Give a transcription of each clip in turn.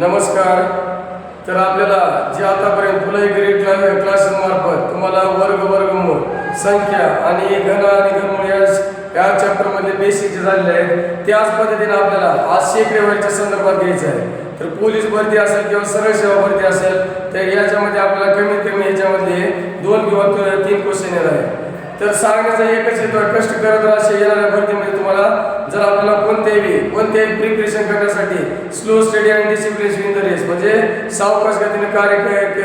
नमस्कार. तर आपल्याला जे आतापर्यंत फुलाई ग्रेड क्ला तुम्हाला वर्ग वर्गमूळ संख्या आणि घन आणि घनमूळ या या चॅप्टरमधले बेसिक जे झालेले आहेत त्याच पद्धतीने आपल्याला आज शेकडेवरच्या संदर्भात घ्यायचं आहे. तर पोलीस भरती असेल किंवा सरळ सेवा भरती असेल तर याच्यामध्ये आपल्याला कमीत कमी याच्यामध्ये दोन किंवा तीन क्वेश्चन येणार आहे तर सांगण्याचा एकच हेतू कष्ट करत राहा येणाऱ्या भरतीमध्ये तुम्हाला जर आपल्याला कोणत्याही कोणत्याही प्रिपरेशन करण्यासाठी स्लो स्टडी आणि डिसिप्लिन इन द रेस म्हणजे सावकाश गतीने कार्य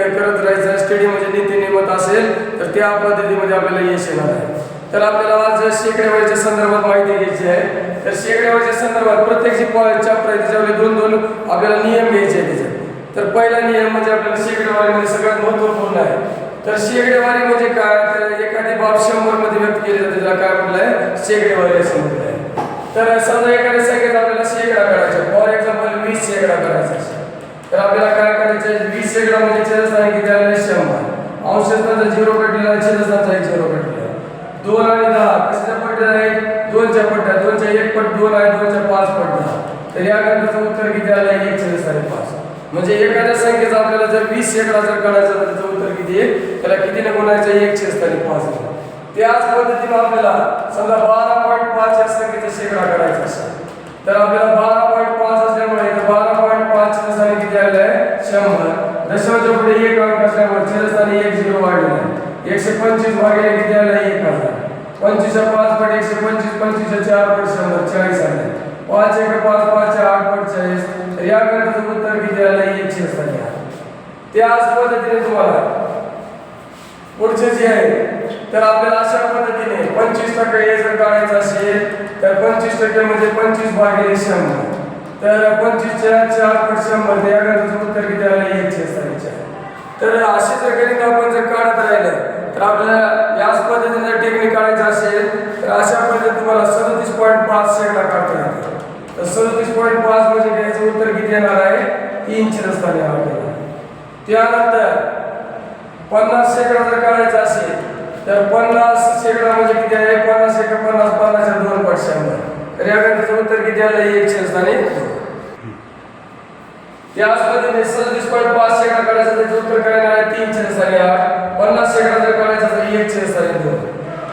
करत राहायचं स्टडी म्हणजे नीती नियमत असेल तर त्या पद्धतीमध्ये आपल्याला यश येणार आहे. तर आपल्याला आज शेकड्यावरच्या संदर्भात माहिती घ्यायची आहे. तर शेकड्यावरच्या संदर्भात प्रत्येक जी चॅप्टर आहे त्याच्यामध्ये दोन दोन आपल्याला नियम घ्यायचे आहे त्याच्यात. तर पहिला नियम म्हणजे आपल्याला शेकडेवारीमध्ये सगळ्यात महत्त्वपूर्ण आहे. तर शेकडेवारी म्हणजे काय तर एखादी बाब शंभर मध्ये व्यक्त केली जाते त्याला काय म्हटलं आहे शेकडेवारी असं म्हटलं आहे तर समजा एखाद्या संख्येत आपल्याला शेकडा करायचा फॉर एक्झाम्पल वीस शेकडा करायचा तर आपल्याला काय करायचं वीस शेकडा म्हणजे छेदस्थानी किती आलेले शंभर अंशस्थानाचा झिरो कटलेला आहे एक झिरो कटलेला दोन आणि दहा कशाच्या पट्ट्या आहेत दोनच्या पट्ट्या दोनच्या एक पट दोन आहे दोनच्या पाच पट तर या गणिताचं उत्तर किती आलं आहे एक छेदस्थानी पाच म्हणजे एखाद्या संख्येचा आपल्याला जर वीस शेकडा जर काढायचा त्याचं उत्तर किती आहे त्याला कितीने गुणायचं एक छेदस्थानी पाच. त्याच पद्धतीने आपल्याला समजा बारा पॉईंट पाच या संख्येचा शेकडा करायचा असेल. तर आपल्याला बारा पॉईंट पाच असल्यामुळे बारा पॉईंट पाच छेदस्थानी किती आलेलं आहे? शंभर. दशमाच्या पुढे एक अंक असल्यामुळे छेदस्थानी एक झिरो वाढलेला आहे. एकशे पंचवीस भागिले किती आलं आहे? एक हज़ार. पंचवीसच्या पाच पट एकशे पंचवीस, पंचवीसच्या चार पट शंभर, चाळीस आले पाच, एक, पाच पाच आठ पट चाळीस. या गणिताचं उत्तर किती? त्याच पद्धतीने तुम्हाला पुढचे जे आहे तर आपल्याला अशा पद्धतीने पंचवीस टक्के हे जर काढायचं असेल तर पंचवीस टक्के म्हणजे पंचवीस भागिले शंभर. तर पंचवीसच्या चार पट शंभर या गणिताचं उत्तर किती आलं? एकशे असताना तर असे जर गणित आपण जर काढत राहिलं तर आपल्याला याच पद्धतीने जर टेक्निक काढायचं असेल तर अशा पद्धतीने तुम्हाला सदतीस पॉईंट पाच शेकडा काढता येतो. तर सदतीस पॉईंट पाच म्हणजे याचं उत्तर किती येणार आहे? तीनशे रस्ता येणार आपल्याला त्यानंतर पन्नास शेकडा जर काढायचं असेल तर पन्नास शेकडा म्हणजे किती आहे? पन्नास शेकडा पन्नास पन्नास दोन पट शंभर. तर या गणिताचं उत्तर किती आलं? एकशे स्थानी त्याच पद्धतीने सदतीस पॉईंट पाच शेकडा काढायचं त्याचं उत्तर काय आहे? तीनशे स्थानी आठ. पन्नास शेकडा जर काढायचं तर एकशे स्थानी दोन.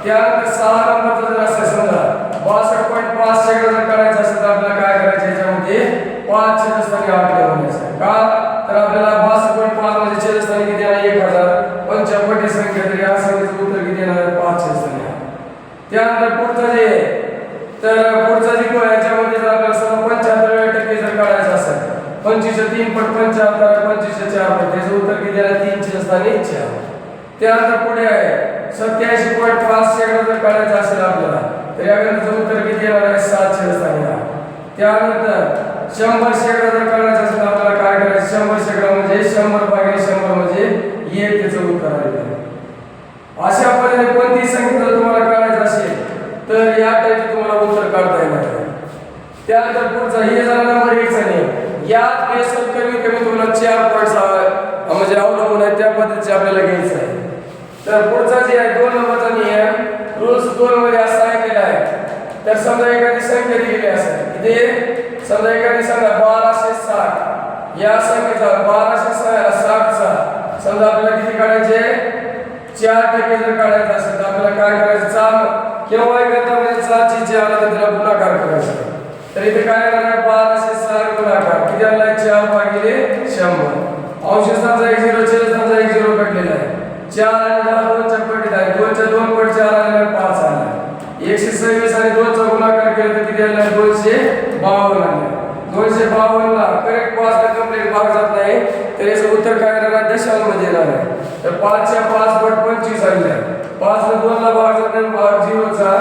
त्यानंतर सहा नंबरचा जर असेल समजा बासष्ट पॉईंट पाच शेकडा जर काढायचं असेल तर आपल्याला काय करायचं याच्यामध्ये? पाच छेदस्थानी आठ लिहायचं का तर आपल्याला बासष्ट पॉईंट पाच म्हणजे छेदस्थानी किती आहे एक हजार पंचापटी संख्या तर या संख्येचं उत्तर किती येणार आहे पाच छेदस्थानी आठ त्यानंतर पुढचं जे आहे, तर पुढचा जी को- याच्यामध्ये जर आपल्याला समजा पंच्याहत्तर टक्के जर काढायचं असेल पंचवीसशे पट पंचवीसशे चार त्याचं उत्तर किती आलं तीनशे स्थानी चार त्यानंतर पुढे आहे. सत्याऐंशी पॉईंट पाच शेकडा जर काढायचं असेल आपल्याला तर यावेळेचं उत्तर किती येणार आहे? सातशे असताना त्यानंतर शंभर शेकडा जर काढायचं असेल आपल्याला काय करायचं? शंभर शेकडा म्हणजे शंभर भागिले शंभर म्हणजे एक त्याचं उत्तर आहे. अशा पद्धतीने कोणती संख्या जर तुम्हाला काढायचं असेल तर या टाईपचे तुम्हाला उत्तर काढता येणार त्यानंतर पुढचा हे झाला नंबर एकचा नियम. यात बेसल कमी कमी तुम्हाला चार पॉईंट म्हणजे अवलंबून आहे त्या पद्धतीचे आपल्याला घ्यायचं आहे. तर पुढचा जे आहे दोन नंबरचा नियम. रूल्स दोन मध्ये असा सांगितलेला आहे. तर समजा एखादी संख्या दिलेली असेल इथे समजा एखादी संख्या बाराशे साठ. या संख्येचा बाराशे साठचा. समजा आपल्याला किती काढायचे? चार टक्के जर काढायचं असेल तर आपल्याला काय करायचं? चार. केव्हा करता म्हणजे चारची जे आलं तर त्याला गुणाकार करायचा. तर इथे काय करणार बाराशे साठ गुणाकार. किती चार भागिले शंभर. अंशस्थानचा एक झिरो छेदस्थानचा एक झिरो कटलेला आहे. चार आणि दहा दोनच्या पटीत आहे. दोनच्या दोन पट चार आलेला पाच आला. एकशे सव्वीस आणि दोनचा गुणाकार केला तर किती आला? दोनशे बावन्न आले. दोनशे बावन्नला करेक्ट पाच कंप्लीट भाग जात नाही. तर याचं उत्तर काय राहणार दशांमध्ये येणार आहे. तर पाचच्या पाच पट पंचवीस आलेले आहे पाच ने दोनला भाग जात नाही. भाग झिरोचा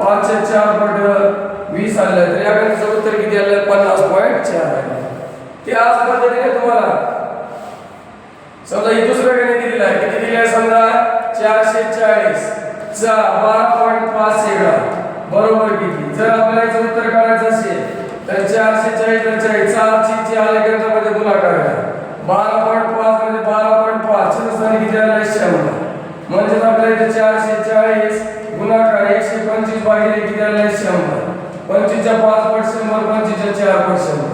पाचच्या चार पट वीस आलेला आहे तर या गणिताचं उत्तर किती आलेलं आहे पन्नास पॉईंट चार आलेलं आहे त्याच पद्धतीने तुम्हाला? समजा ही दुसरं गणित दिलेलं आहे. किती दिलं आहे समजा? चारशे चाळीस. चा बारा पॉईंट पाच सेगा बरोबर किती? जर आपल्याला याचं उत्तर काढायचं असेल तर चारशे चाळीस तर चाळीस. चारशे चार गणितामध्ये गुणाकार करा. बारा पॉईंट पाच म्हणजे बारा पॉईंट पाच. छेदस्थानी किती आला? आहे शंभर म्हणजेच आपल्या इथे चारशे चाळीस गुणाकार एकशे पंचवीस भागिले किती आला? शंभर पंचवीसच्या पाच पट शंभर पंचवीसच्या चार पट शंभर.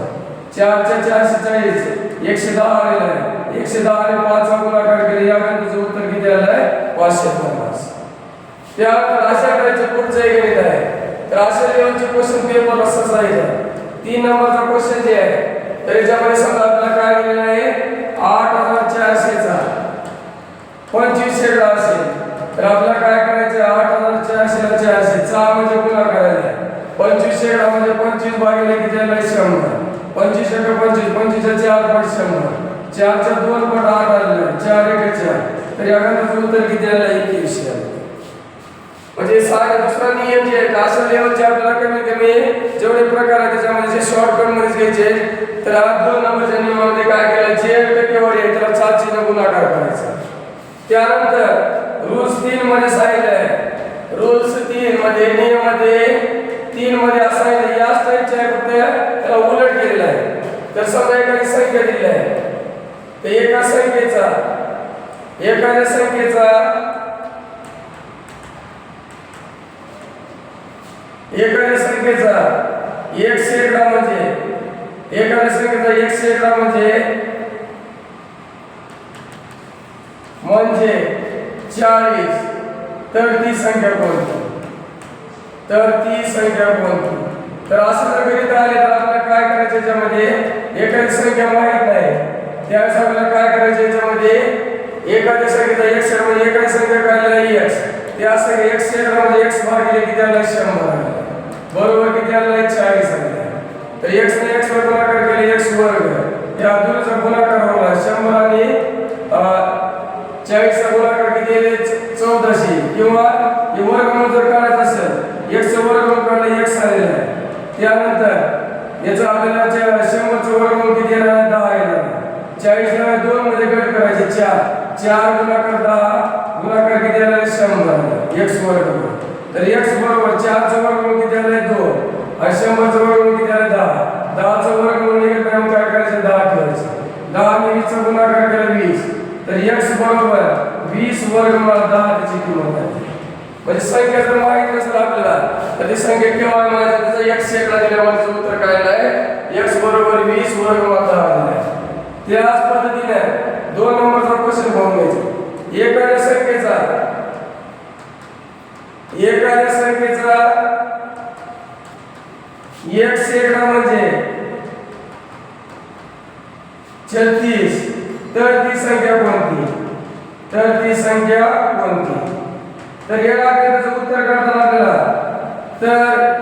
चारच्या चारशे चाळीस एकशे दहा आलेला आहे. एकशे दहा आणि पाचचा गुणाकार केले. या गणिताचं उत्तर किती आलं आहे? पाचशे पन्नास. त्यानंतर अशा टाईपचे पुढचं एक गणित आहे. तर अशा लेवलचे क्वेश्चन पेपर असंच आहे तीन नंबरचा क्वेश्चन जे आहे तर याच्यामध्ये समजा आपल्याला काय दिलेलं आहे? आठ हजार चारशेचा. पंचवीस शेकडा असेल तर आपल्याला काय करायचं आहे? आठ हजार चारशेला चारशे. चा म्हणजे गुणाकार आहे. पंचवीस शेकडा म्हणजे पंचवीस भागिले किती आलं शंभर. पंचवीस एक पंचवीस पंचवीसच्या चार पट शंभर. चारच्या दोन पट आठ आलेलं चार एक चार. तर एखाद्याचं उत्तर किती आलं? एकवीस आलं. म्हणजे सारा दुसरा नियम जे आहे अशा लेवलचे आपल्याला कमी कमी जेवढे प्रकार आहेत त्याच्यामध्ये जे शॉर्टकट मध्येच घ्यायचे तर आज दोन नंबरच्या नियमामध्ये काय केलं? जे टक्केवारी आहे त्याला सातशे गुणाकार करायचा. त्यानंतर रूल्स तीन मध्ये सांगितलं आहे. रूल्स तीन मध्ये नियममध्ये तीन मध्ये असं आहे या स्टाईलच्या आहे फक्त त्याला उलट केलेलं आहे तर समजा एखादी संख्या आहे. तर एका संख्येचा एखाद्या संख्येचा एखाद्या संख्येचा एक सेकडा म्हणजे एखाद्या संख्येचा एक सेकडा म्हणजे म्हणजे चाळीस. तर ती संख्या कोणती? तर ती संख्या कोणती? तर असं जर गणित आले तर आपल्याला काय करायचं याच्यामध्ये? एखादी संख्या माहीत नाही. त्यावेळेस आपल्याला काय करायचं याच्यामध्ये? एखादी संख्येचा एक शेकडा म्हणजे एखादी संख्या काढलेला एक्स त्या संख्या एक शेकडा म्हणजे एक्स भागिले किती आला शंभर बरोबर किती आला चाळीस आले तर एक्स ने एक्स वर गुणाकार केले एक्स वर्ग. या दोनचा गुणाकार होला शंभर आणि चाळीसचा गुणाकार किती चौदाशे. किंवा हे वर्गमूळ जर काढायचं असेल एकचं वर्गमूळ काढलं एक आलेलं आहे त्यानंतर याचं आपल्याला च्या- शंभरचं वर्गमूळ किती येणार आहे? दहा येणार आहे. चाळीसला दोन मध्ये गट करायचे चार. चार गुणाकार दहा गुणाकार किती येणार आहे? शंभर. एक्स वर्ग तर एक्स बरोबर चारचं वर्गमूळ किती आलं आहे? दोन. आणि शंभरचं वर्गमूळ किती आलं दहा. दहाचं वर्गमूळ निघेल काय करायचं? दहा ठेवायचं. दहा आणि वीसचा गुणाकार केला वीस. तर एक्स बरोबर वीस वर्ग मला दहा त्याची किंमत आहे. म्हणजे संख्या जर माहीत नसेल आपल्याला तर ती संख्या केव्हा माहिती त्याचा एक शेकडा दिल्यामुळे त्याचं उत्तर काय आहे. एक्स बरोबर वीस वर्ग मला दहा दिला आहे त्याच पद्धतीने दोन नंबरचा क्वेश्चन पाहून घ्यायचा. एखाद्या संख्येचा एखाद्या संख्येचा एक शेकडा म्हणजे छत्तीस. तर ती संख्या कोणती? तर ती संख्या कोणती? तर या गणिताचं उत्तर करताना आपल्याला तर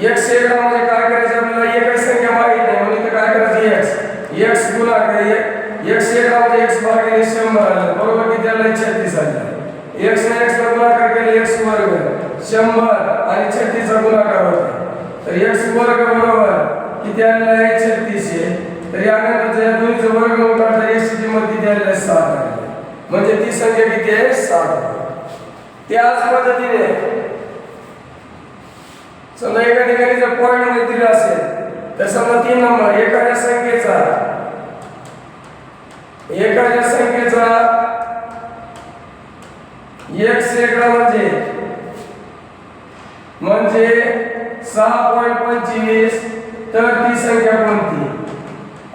एक शेकडा म्हणजे काय करायचं आपल्याला? एकच संख्या माहीत नाही. म्हणून इथं काय करायचं? एक्स एक्स गुणाकार एक एक म्हणजे एक्स भागिले शंभर आलं. बरोबर किती आलं? छत्तीस आलं. एक्स ने एक्स ला गुणाकार केले एक्स वर्ग. शंभर आणि छत्तीसचा गुणाकार होता. तर एक्स वर्ग बरोबर किती आलेलं आहे? छत्तीसशे तर या गणिताचं या दोन्हीचं वर्ग काढता एक्सची किंमत किती आलेली आहे? सात आहे. म्हणजे ती संख्या किती आहे? सात. त्याच पद्धतीने समजा एका ठिकाणी जर पॉईंटमध्ये दिलं असेल तर समजा तीन नंबर एखाद्या संख्येचा एखाद्या संख्येचा एक सेकडा म्हणजे म्हणजे सहा पॉईंट पंचवीस तर ती संख्या कोणती?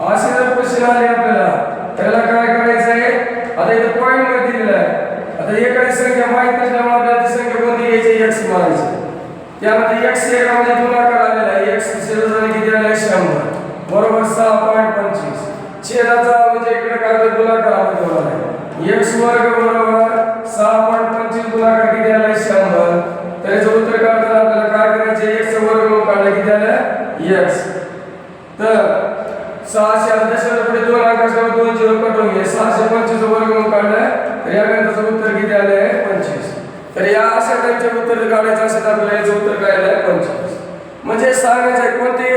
असे जर क्वेश्चन आले आपल्याला त्याला काय करायचं आहे आता इथे पॉईंटमध्ये दिलेला आहे. आता एखादी संख्या माहीत नसल्यामुळे आपल्याला ती संख्या कोणती घ्यायची एक्स मारायची त्यामध्ये एक्स एकामध्ये गुणाकार आलेला आहे. एक्स झाले किती आले शंभर. बरोबर सहा पॉईंट पंचवीस. छेदाचा म्हणजे इकडे काय गुणाकार आला ठेवला आहे एक्स वर्ग बरोबर सहा पॉईंट पंचवीस गुणाकार किती आलाय शंभर. त्याचं उत्तर काढताना आपल्याला काय करायचे? एक्स वर्ग काढलं किती आलं? एक्स तर सहाशे दशाला पुढे दोन आकाशावर दोन झिरो कटवून घे सहाशे पंचवीस वर्ग म्हणून काढलं. तर या गणिताचं उत्तर किती आलं तर या अशा टाईपचे उत्तर काढायचं असेल तर आपल्याला याचं उत्तर काय आहे पंचवीस म्हणजे सांगायचं आहे कोणते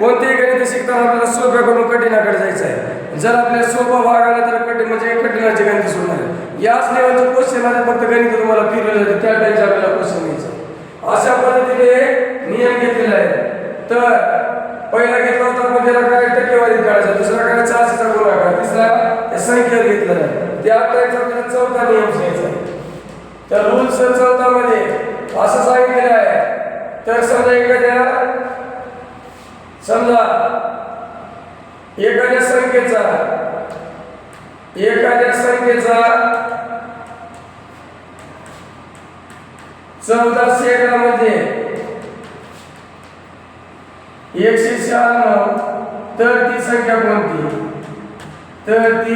कोणतेही गणित शिकताना आपल्याला सोप्याकडून कठीणाकडे जायचं आहे. जर आपल्याला सोपा भाग आला तर कठीण म्हणजे कठीणाचे गणित सोडणार याच लेवलचे क्वेश्चन आले फक्त गणित तुम्हाला फिरले जाते त्या टाईपचे आपल्याला क्वेश्चन घ्यायचं अशा पद्धतीने नियम घेतलेला आहे तर पहिला घेतला होता आपण त्याला काय टक्केवारी काढायचा? दुसरा काय चारशेचा गुणाकार? तिसरा संख्या घेतलेला आहे. त्या टाईपचा आपल्याला चौथा नियम घ्यायचा तर रूल्स चौथा मध्ये असं सांगितलेलं आहे. तर समजा एखाद्या समजा एखाद्या संख्येचा एखाद्या संख्येचा चौदा शेकडा मध्ये एकशे शहाण्णव तर ती संख्या कोणती? तर ती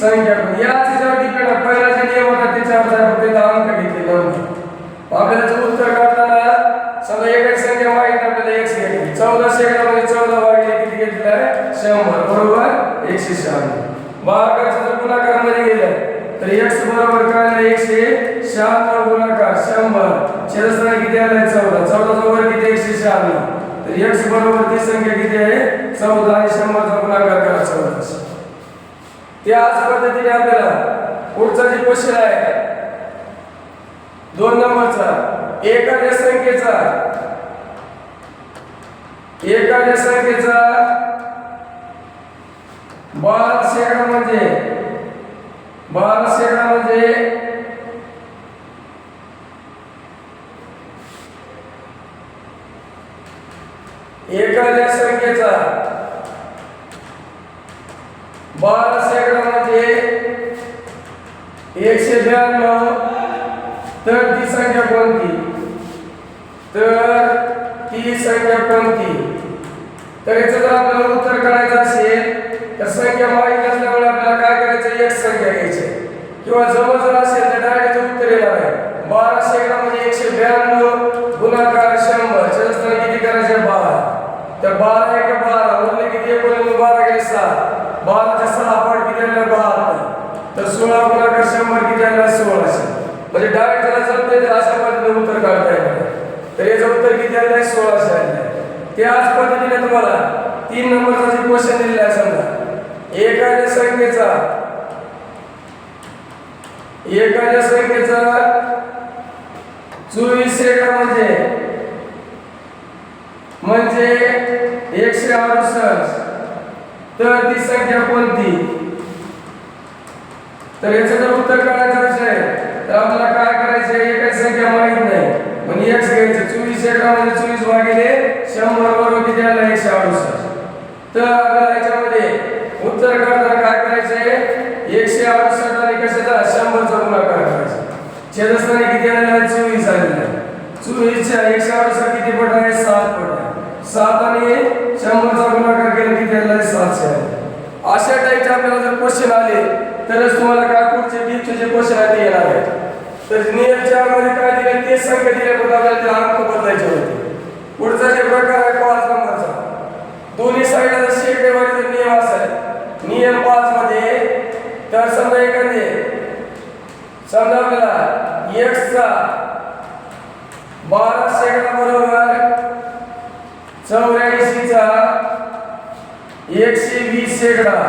संख्या कोणती याच याच्यावर डिपेंड पहिला जे नियम होता त्याच्यावर आहे, अंक घेतलेला होता आपल्याला जर उत्तर काढताना समजा एक एक संख्या माहिती आपल्याला एकशे घेतली. चौदा शेकडा चौदा भागिले किती घेतलं? आहे शंभर. बरोबर? एकशे शहाण्णव. भागाचं जर गुणाकारामध्ये गेलं तर एक्स बरोबर काय एकशे शहाण्णव गुणाकार शंभर. छेदस्थानी किती आलाय? चौदा. चौदा वर्ग किती? एकशे शहाण्णव. तर एक्स बरोबर ती संख्या किती आहे? चौदा. आणि शंभरचा गुणाकार करा चौदाशे त्याच पद्धतीने आपल्याला पुढचा जे क्वेश्चन आहे दोन नंबरचा एखाद्या संख्येचा एखाद्या संख्येचा बाल शेकडा म्हणजे बाल शेकडा म्हणजे एखाद्या संख्येचा बारा सेकंदामध्ये एकशे ब्याण्णव. तर ती संख्या कोणती? तर ती संख्या कोणती? तर याचं जर आपल्याला उत्तर काढायचं असेल तर संख्या माहीत असल्यामुळे आपल्याला काय करायचं? एक संख्या घ्यायची. किंवा जवळ जर असेल तर डायरेक्ट उत्तर येणार आहे बारा शेकडा म्हणजे एकशे ब्याण्णव गुणाकार शंभर छेदस्थानी किती करायचे बारा तर बारा एक बारा उरले किती एकोणीस बारा गेले सहा बाराचे सहा पाठ किती आले बहात्तर तर सोळा गुणाकार शंभर किती आले सोळाशे म्हणजे डायरेक्ट त्याला जमते तर अशा पद्धतीने उत्तर काढता येणार तर याचं उत्तर किती आलं आहे सोळाशे आले त्याच पद्धतीने तुम्हाला तीन नंबरचा जे क्वेश्चन दिलेला आहे समजा. एखाद्या संख्येचा. एखाद्या संख्येचा. चोवीस शेकडा म्हणजे. म्हणजे एकशे अडुसष्ट. तर ती संख्या कोणती? तर याचं जर उत्तर काढायचं असेल तर आपल्याला काय करायचं आहे? काही संख्या माहीत नाही. पण एक्स घ्यायचं चोवीस एकामध्ये चोवीस भागिले शंभर बरोबर किती आला? एकशे अडुसष्ट. तर आपल्याला याच्यामध्ये उत्तर काढताना काय करायचं आहे? एकशे अडुसष्ट आणि कशाचा? शंभरचा गुणाकार करायचा. छेदस्थानी किती आलेला आहे? चोवीस आलेला आहे. चोवीसच्या एकशे अडुसष्ट किती पट आहे? सात पट आहे. सात आणि शंभरचा गुणाकार केला किती आलेला आहे? सातशे अशा टाईपचे आपल्याला जर क्वेश्चन आले तरच तुम्हाला काय पुढचे डीपचे जे क्वेश्चन आहे ते येणार आहेत. तर नियमच्यामध्ये मध्ये काय दिले तेच संख्या दिले पण आपल्याला ते अंक बदलायचे होते. पुढचा जे प्रकार आहे पाच नंबरचा. दोन्ही साईडला जर शेकडेवाडीचा नियम असेल नियम पाच मध्ये तर समजा एखादे समजा आपल्याला एक्सचा बारा शेकडा बरोबर चौऱ्याऐंशीचा एकशे वीस शेकडा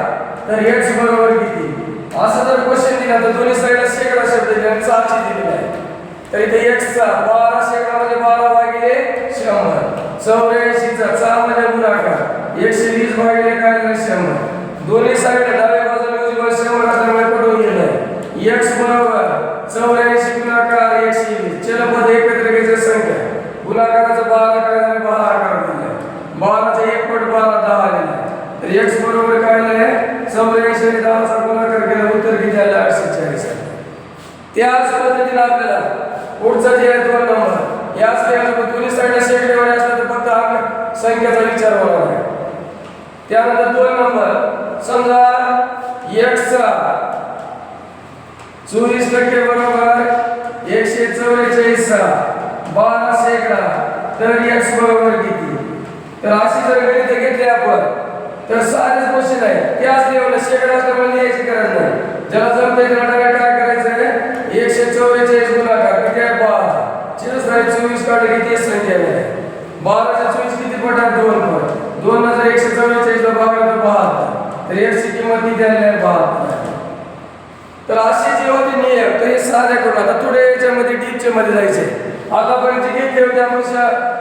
तर एक्स बरोबर किती? असं जर क्वेश्चन दिला तर दोन्ही साईडला शेकडा शब्द दिले आणि चारशे दिलेला आहे तर इथे एक्सचा बारा शेकडा म्हणजे बारा भागिले शंभर. चौऱ्याऐंशीचा चार म्हणजे गुणाकार. एकशे वीस भागिले काय शंभर. दोन्ही साईड डाव्या बाजूला उजवी बाजू शंभर असल्यामुळे कटून गेलं एक्स बरोबर चौऱ्याऐंशी गुणाकार एकशे वीस. चलपद एकत्र घ्यायची संख्या. गुणाकाराचा बारा काय झालं बारा आकार दिला बाराचा एक पट बारा दहा आलेला तर एक्स बरोबर काय आहे चौऱ्याऐंशी आणि गुणाकार केला उत्तर किती आलं आठशे चाळीस आहे त्याच पद्धतीने आपल्याला पुढचा जे आहे दोन नंबर. याच लेवलला दोन्ही साईडला शेकडेवाडी असला तर फक्त आपल्या संख्येचा विचार होणार आहे. त्यानंतर दोन नंबर. समजा एक्सचा चोवीस टक्के बरोबर एकशे चौवेचाळीस बारा शेकडा. तर एक्स बरोबर किती? तर अशी जर गणित घेतली आपण तर साधेच क्वेश्चन आहे त्याच लेवलला शेकडा असल्यामुळे लिहायची गरज नाही. ज्याला जमते काय करायचं आहे चौवेचाळीस गुणाकार किती आहे बारा चिरस आहे चोवीस काढले किती संख्या आहे बाराच्या चोवीस किती पट आहे दोन पट दोन हजार एकशे चौवेचाळीस ला भागला तर बहात्तर तर एकशे किंमत किती आली आहे बहात्तर तर असे जे होते नियम तर हे साध्या करून आता थोड्या याच्यामध्ये डीपच्या मध्ये जायचे आतापर्यंत घेतले होते आपण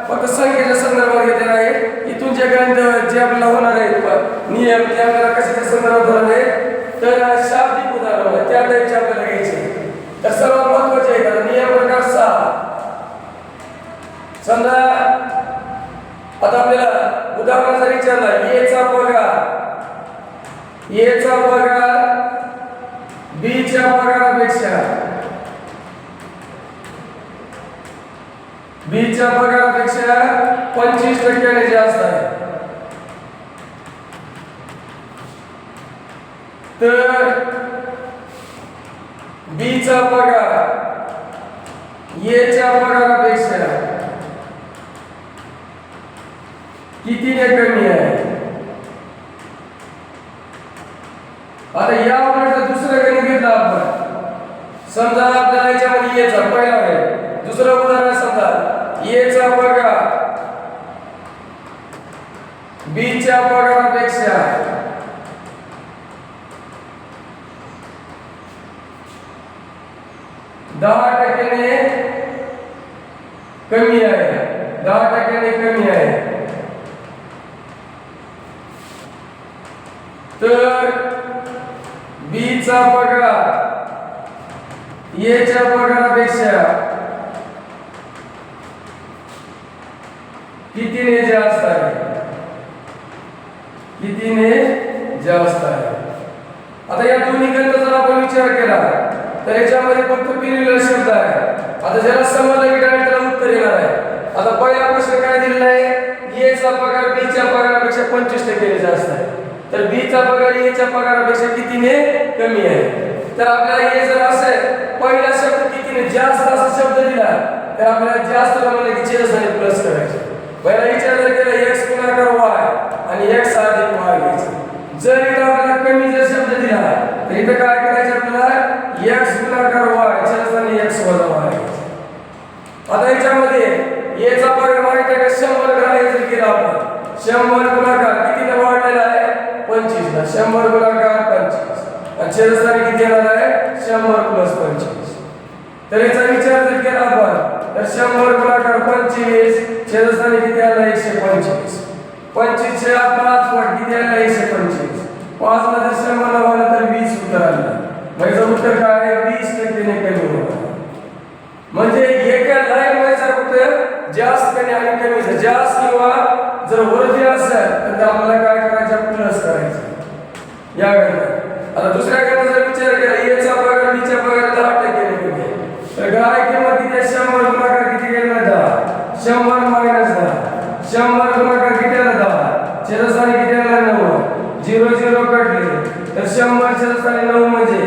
फक्त संख्येच्या संदर्भात घेतलेला आहे इथून जे ग्रंथ जे आपल्याला होणार आहेत नियम ते आपल्याला कशाच्या संदर्भात होणार आहे तर शाब्दिक उदाहरण त्या टाईपचे आपल्याला तर सर्वात महत्त्वाचे आहे कारण नियम प्रकार सहा. समजा आता आपल्याला उदाहरण जर विचारला एचा पगार एचा पगार बीच्या पगारापेक्षा बीच्या पगारापेक्षा पंचवीस टक्क्याने जास्त आहे. तर बीचा पगार एच्या पगारापेक्षा कितीने कमी आहे? आता या उलट दुसरं गणित घेतलं आपण. समजा आपल्याला याच्यामध्ये येचा पहिला आहे दुसरं उदाहरण समजा येचा पगार बीच्या पगारापेक्षा दहा टक्क्याने कमी आहे. दहा टक्क्याने कमी आहे. तर बीचा पगार एच्या पगारापेक्षा कितीने जास्त आहे? कितीने जास्त आहे? आता या दोन्ही गणिताचा जर आपण विचार केला तर याच्यामध्ये फक्त पिरियड शब्द आहे. आता ज्याला समजलं की डायरेक्ट त्याला उत्तर येणार आहे. आता पहिला प्रश्न काय दिलेला आहे? एचा पगार बीच्या पगारापेक्षा पंचवीस टक्के जास्त आहे. तर बीचा पगार एच्या पगारापेक्षा कितीने कमी आहे? तर आपल्याला हे जर असेल पहिला शब्द कितीने जास्त असा शब्द दिला तर आपल्याला जास्त प्रमाणे की चेस आणि प्लस करायचे. पहिला विचार जर केला एक्स गुणाकार वाय आणि एक्स अधिक वाय घ्यायचं जर इथं आपल्याला कमी जर शब्द दिला तर इथं काय करायचं आपल्याला? एक्स गुणाकार वाय चेस आणि एक्स वजा वाय आता याच्यामध्ये याचा पगार माहीत आहे का? शंभर ग्रह जर केला आपण शंभर गुणाकार कितीने वाढलेला आहे? पंचवीस शंभर गुणाकार पंचवीस. आणि छेदस्थानी किती येणार आहे? शंभर प्लस पंचवीस. तर याचा विचार जर केला आपण तर शंभर गुणाकार पंचवीस छेदस्थानी किती आला एकशे पंचवीस. पंचवीसशे पाच पट किती आला एकशे पंचवीस. पाच ला शंभर लावलं तर वीस उत्तर आलं. माझं उत्तर काय आहे? वीस टक्केने कमी होणार म्हणजे एका लाईन वाईजचा फक्त जास्त कमी आणि कमी जास्त किंवा जर वरती असेल तर आपल्याला काय करायचं? प्लस करायचं. या गणितात आता दुसऱ्या गणिताचा विचार केला याचा पगार बीच्या पगार दहा टक्के कमी आहे तर गाय किंमत किती आहे? शंभर गुणाकार किती केला दहा शंभर मायनस दहा शंभर गुणाकार किती आला दहा छेदस्थानी किती आला नऊ झिरो झिरो कटले तर शंभर छेदस्थानी नऊ म्हणजे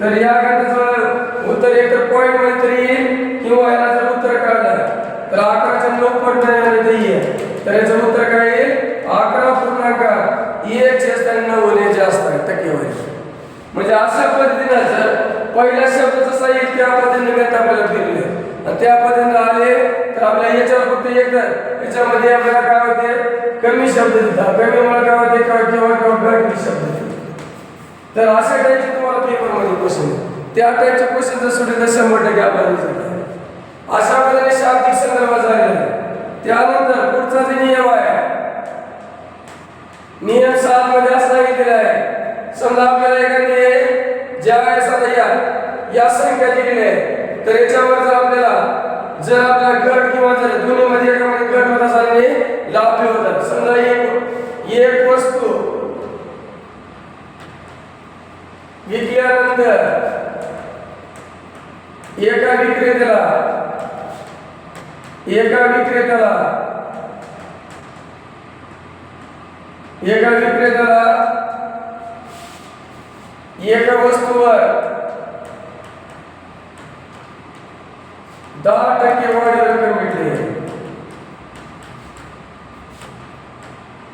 तर या गणिताचं उत्तर एक तर पॉईंटमध्ये तरी येईल किंवा याला जर उत्तर काढलं तर अकराच्या नऊ पटमध्ये येईल तर याचं उत्तर काय येईल अकरा पूर्णांक एक छेदस्थानी नऊ ने जास्त आहे टक्केवारी म्हणजे अशा पद्धतीनं जर पहिला शब्द जसा येईल त्या पद्धतीने गणित आपल्याला फिरले आणि त्या पद्धतीने आले तर आपल्या याच्यावर फक्त एक याच्यामध्ये आपल्याला काय होते? कमी शब्द देतात. कमी मला काय होते? किंवा किंवा किंवा गट शब्द देतात. तर अशा टाईपचे तुम्हाला पेपरमध्ये क्वेश्चन त्या टाईपचे क्वेश्चन जर सुटले तर शंभर टक्के आपल्याला अशा पद्धतीने शाब्दिक संदर्भ झालेला आहे. त्यानंतर पुढचा जे नियम आहे नियम सात मध्ये असं सांगितलेलं आहे. समजा आपल्याला एखादी या संख्या दिलेल्या आहेत तर याच्यावर जर आपल्याला जर आपल्याला गट किंवा जर दोन्हीमध्ये एकामध्ये गट होत असल्याने लाभ होतात समजा एक एक वस्तू विकल्यानंतर एका विक्रेत्याला एका विक्रेत्याला एका विक्रेत्याला एका वस्तूवर दहा टक्के वाढी रक्कम भेटली.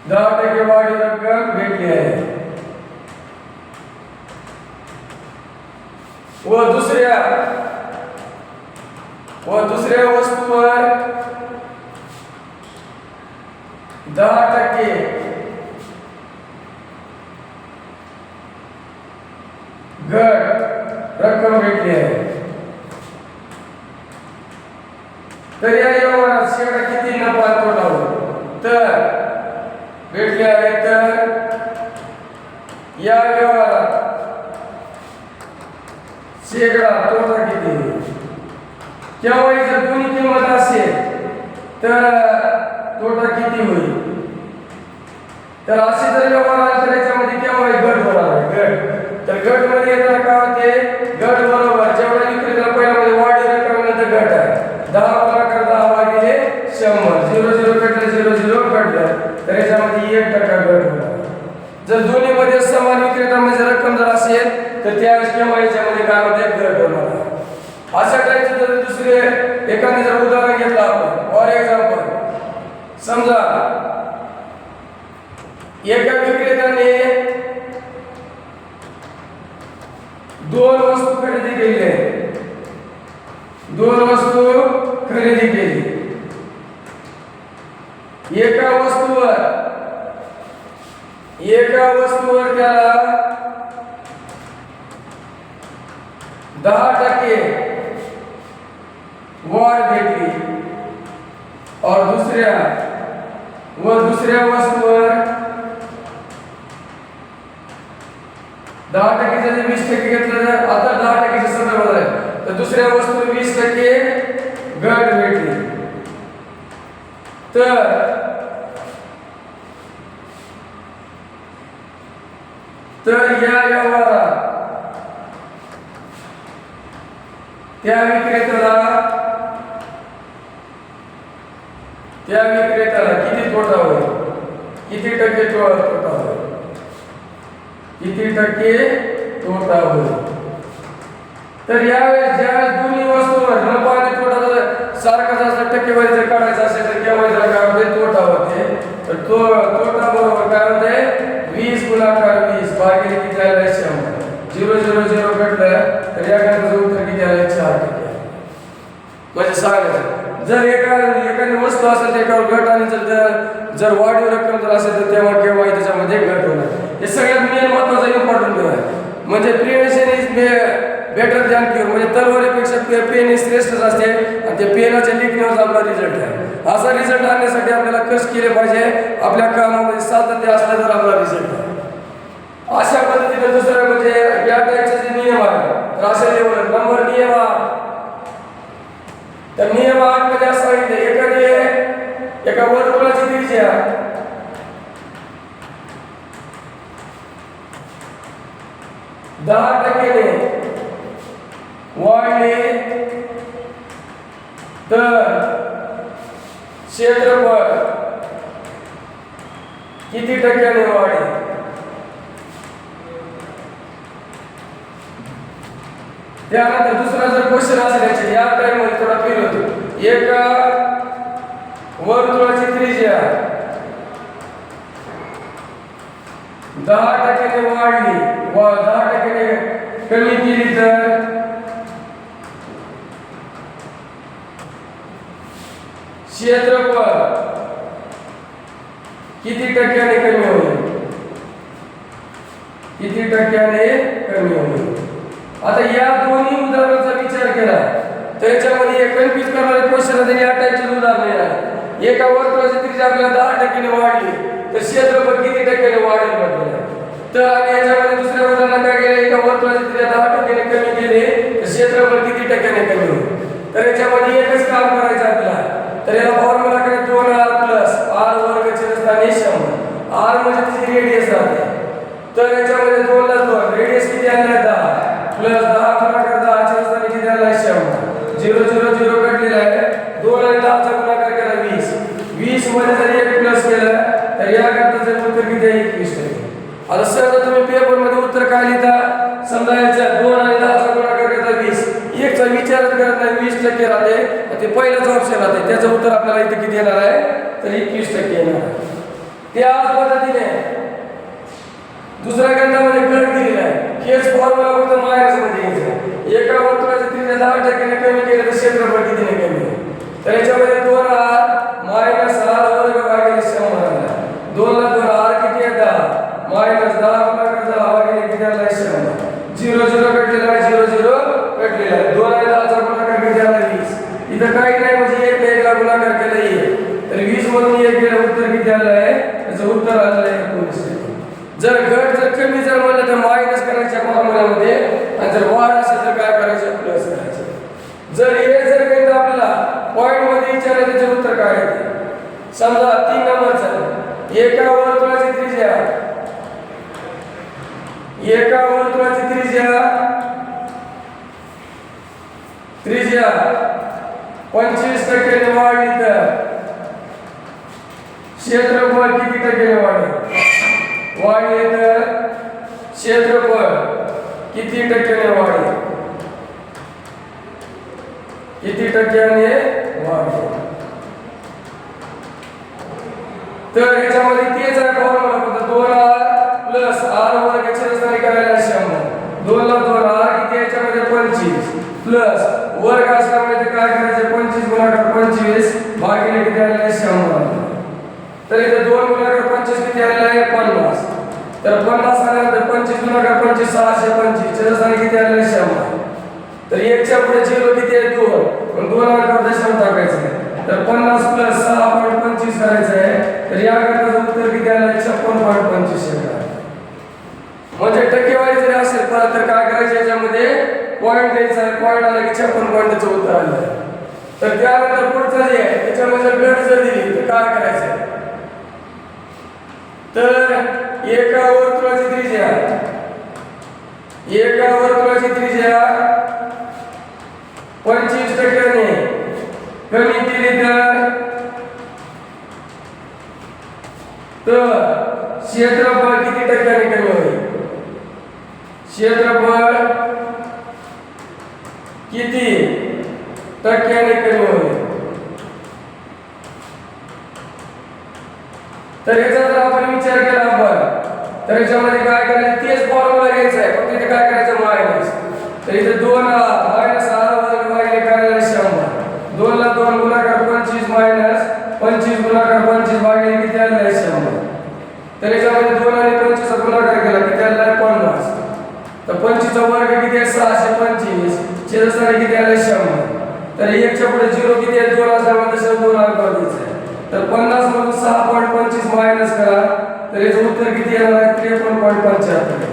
दहा टक्के वाढी रक्कम भेटली. आहे व दुसऱ्या व दुसऱ्या वस्तूवर दहा टक्के शेकडा तोटा किती केव्हाही जर दोन्ही किंमत असेल तर तोटा किती होईल? तर असे जर व्यवहार तर याच्यामध्ये केव्हाही गट होणार आहे गट तर गटमध्ये जर दुसरे एखादे जर उदाहरण घेतलं आपण फॉर एक्झाम्पल समजा, एका विक्रेत्याने दोन वस्तू खरेदी केली. आहे दोन वस्तू खरेदी केली. एका वस्तूवर एका वस्तूवर त्याला दहा टक्के वाढ भेटली और दुसऱ्या, व दुसऱ्या वस्तूवर दहा टक्के जरी वीस टक्के घेतलं आता दहा टक्केच्या संदर्भात आहे. तर दुसऱ्या वस्तूवर वीस टक्के घट भेटली तर विक्रेत्याला त्या विक्रेत्याला किती तोटा होईल? किती टक्के तो- तोटा होईल? किती टक्के तोटा होईल? तर यावेळेस ज्यावेळेस दोन्ही वस्तूवर नफा आणि तोटा जर सारखाच असला टक्केवारी जर काढायचा असेल तर केव्हा काय तोटा होते. तर तो तोटा बरोबर काय होते? वीस गुणाकार वीस भागिले किती आले शंभर. झिरो झिरो झिरो घटलं तर या गणिताचं उत्तर किती आलं चार टक्के. म्हणजे सांगायचं जर एका एखादी वस्तू असेल त्याच्यावर एकावर घट आणि जर जर वाढीव रक्कम जर असेल तर तेव्हा केव्हा त्याच्यामध्ये घट होणार. हे सगळ्यात मेन महत्त्वाचा इम्पॉर्टंट आहे. म्हणजे prevention is better than cure म्हणजे तलवारीपेक्षा पे पेन हे श्रेष्ठच असते आणि त्या पेनाच्या लिखण्यावर आपला रिझल्ट आहे. असा रिझल्ट आणण्यासाठी आपल्याला कष्ट केले पाहिजे. आपल्या कामामध्ये सातत्य असलं तर आपला रिझल्ट आहे. अशा पद्धतीने दुसरं म्हणजे या टाईपचे जे नियम आहेत तर असे लेवल नंबर नियम आठ तर मी या मध्ये असं सांगितलं एखादी एका वर्तुळाची त्रिज्या दहा टक्केने वाढले तर क्षेत्रफळ किती टक्क्याने वाढेल? यानंतर दुसरा जर क्वेश्चन असेल याचे या टाइममध्ये थोडा फेल होतो. एक वर्तुळाची त्रिज्या दहा टक्क्याने वाढली. व दहा टक्क्याने कमी केली तर? क्षेत्रफळ किती टक्क्याने कमी होईल? किती टक्क्याने कमी होईल? आता या दोन्ही उदाहरणाचा विचार केला तर याच्यामध्ये कन्फ्युज सध्या क्वेश्चन या टाईपचे उदाहरणे आहे. एका वर्तुळाची त्रिज्या आपल्याला दहा टक्क्याने वाढली तर क्षेत्रफळ किती टक्क्याने वाढेल म्हटलेलं तर आणि याच्यामध्ये दुसऱ्या उदाहरणात काय केलं? एका वर्तुळाची त्रिज्या दहा टक्क्याने कमी केले तर क्षेत्रफळ किती टक्क्याने कमी होईल. तर याच्यामध्ये एकच काम करायचं आपल्याला. तर याला फॉर्म्युला काय? दोन आर प्लस आर वर्गचे असताना शंभर. आर म्हणजे तिची रेडियस राहते तर याच्यामध्ये दोन ला दोन. रेडियस किती आणला दहा. प्लस दहा गुणाकार दहाच्या असताना किती आणला शंभर. झिरो झिरो झिरो कटलेला आहे दोन आणि दहाचा गुणाकार केला वीस वीस मध्ये एक प्लस केलं तर या उत्तर किती आहे? एकवीस टक्के आता सहज तुम्ही उत्तर काय लिहिता? समजा याच्या दोन आणि दहाचा गुणाकार करता वीस. एकचा विचारच करत नाही वीस टक्के राहते. ते पहिलाच ऑप्शन राहते. त्याचं उत्तर आपल्याला इथे किती येणार आहे? तर एकवीस टक्के येणार आहे. त्याच पद्धतीने दुसऱ्या गणितामध्ये गट दिलेला आहे. हेच फॉर्म्युला फक्त मायनसमध्ये घ्यायचं एका वर्तुळाच्या त्रिज्या दहा टक्क्याने कमी केलं तर क्षेत्रफळ कितीने कमी तर याच्यामध्ये दोन आर मायनस आर वर्ग भागिले शंभर आला दोन ला दोन आर किती आहे दहा मायनस दहा गुणाकार दहा भागिले किती आला शंभर झिरो झिरो कटलेला आहे झिरो झिरो कटलेला आहे दोन आणि दहाचा गुणाकार किती आला वीस इथं काही नाही म्हणजे एक एकला गुणाकार केला एक तर वीस मधून एक गेलं उत्तर किती आलं आहे त्याचं उत्तर आलं आहे एकोणीस टक्के. जर घट जर कमी जर म्हणलं तर मायनस करायच्या फॉर्म्युल्यामध्ये आणि जर वाढ असेल तर काय करायचं प्लस करायचं जर हे जर गणित आपल्याला पॉईंटमध्ये विचारलं त्याचे उत्तर काय आहे समजा तीन नंबरचा एका वर्तुळाची त्रिज्या एका वर्तुळाची त्रिज्या त्रिज्या पंचवीस टक्क्याने क्षेत्रफळ किती टक्के वाढेल वाढले तर क्षेत्रफळ किती टक्क्याने वाढले किती टक्क्याने वाढले? तर याच्यामध्ये तेच आहे फॉर्म्युला फक्त दोन आर प्लस आर वर्ग छेदस्थानी करायला शंभर. दोन ला दोन आर किती याच्यामध्ये पंचवीस. प्लस वर्ग असल्यामुळे ते काय करायचे पंचवीस गुणाकार पंचवीस भागिले किती आलेले शंभर. तर इथे दोन गुणाकार पंचवीस किती आलेले आहे पन्नास. तर पन्नास आल्यानंतर पंचवीस गुणाकार पंचवीस सहाशे पंचवीस. छेदस्थानी किती आलेले शंभर. तर एकच्या पुढे झिरो किती आहे? दोन. मग दोन अंकावर दशम टाकायचं आहे. तर पन्नास प्लस सहा पॉईंट पंचवीस करायचं आहे. तर या गटाचं उत्तर किती आलं आहे? छप्पन पॉईंट पंचवीस म्हणजे टक्केवारी जरी असेल तर काय करायचं याच्यामध्ये? पॉईंट द्यायचा आहे. पॉईंट आला की छप्पन पॉईंटचं उत्तर आलं. आहे तर त्यानंतर पुढचं जे आहे त्याच्यामध्ये ब्लड जर दिली तर काय करायचं? तर एका वर्तुळाची त्रिज्या. एका वर्तुळाची त्रिज्या पंचवीस टक्क्याने कमी केली तर? तर क्षेत्रफळ किती टक्क्याने कमी होईल? क्षेत्रफळ किती टक्क्याने कमी होईल तर याचा जर आपण विचार केला आपण तर याच्यामध्ये काय करायचं? तेच फॉर्म्युला घ्यायचा आहे. फक्त इथे काय करायचं? मायनस तर इथे दोन मायनस आर वजन भागिले करायला शंभर. दोन ला दोन गुणाकार पंचवीस मायनस पंचवीस गुणाकार पंचवीस भागिले किती आलेलं आहे? शंभर. तर याच्यामध्ये दोन आणि पंचवीसचा गुणाकार केला. किती आलेला आहे? पन्नास. तर पंचवीसचा वर्ग किती आहे? सहाशे पंचवीस. छेदस्थानी किती आले शंभर. तर एकच्या पुढे झिरो किती आहे? दोन असल्यामुळे तसं दोन अंकावर द्यायचं आहे. तर पन्नास मधून सहा पॉईंट पंचवीस मायनस करा. तर याचं उत्तर किती येणार आहे? त्रेपन्न पॉईंट पंच्याहत्तर.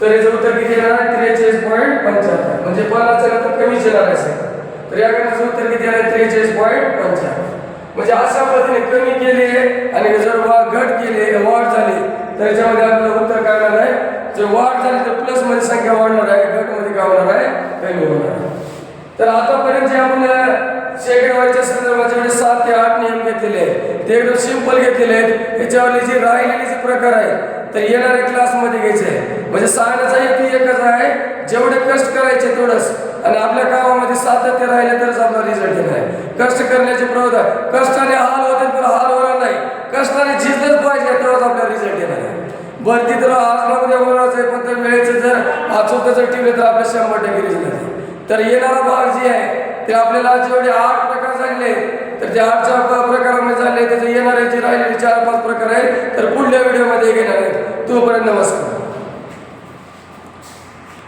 तर याचं उत्तर किती येणार आहे? त्रेचाळीस पॉईंट पंच्याहत्तर. म्हणजे पन्नासच्या नंतर कमीच येणार आहे सर तर या गणिताचं उत्तर किती येणार आहे? त्रेचाळीस पॉईंट पंच्याहत्तर. म्हणजे अशा पद्धतीने कमी केले आणि जर वा घट केले वाढ झाली तर याच्यामध्ये आपल्याला उत्तर काय होणार आहे? जर वाढ झाली तर प्लसमध्ये संख्या वाढणार आहे घटमध्ये काय होणार आहे? कमी होणार आहे. तर आतापर्यंत जे आपण शेकड्यावरच्या संदर्भात जेवढे म्हणजे सात ते आठ नियम घेतलेले आहेत ते एकदम सिंपल घेतलेले आहेत. याच्यावरले जे राहिलेले जे प्रकार आहेत तर येणाऱ्या क्लासमध्ये घ्यायचे आहे. म्हणजे सांगण्याचा हेतू एकच आहे जेवढे कष्ट करायचे तेवढंच. आणि आपल्या कामामध्ये सातत्य राहिले तरच आपला रिझल्ट येणार आहे. कष्ट करण्याचे प्रवृत्त कष्टाने हाल होते तर हाल होणार नाही. कष्टाने झिजलंच पाहिजे तेवढंच आपला रिझल्ट येणार आहे. ती तर आज ना उद्या होणारच आहे पण त्या वेळेचं जर अचूक जर ठेवले तर आपल्या शंभर टक्के रिझल्ट तर येणारा भाग जे आहे ते आपल्याला जेवढे आठ प्रकार झाले तर त्या आठच्या प- प्रकारामध्ये झाले त्याचे येणारे जे राहिलेले चार पाच प्रकार आहेत तर पुढल्या व्हिडिओमध्ये घेणार आहेत. तोपर्यंत नमस्कार.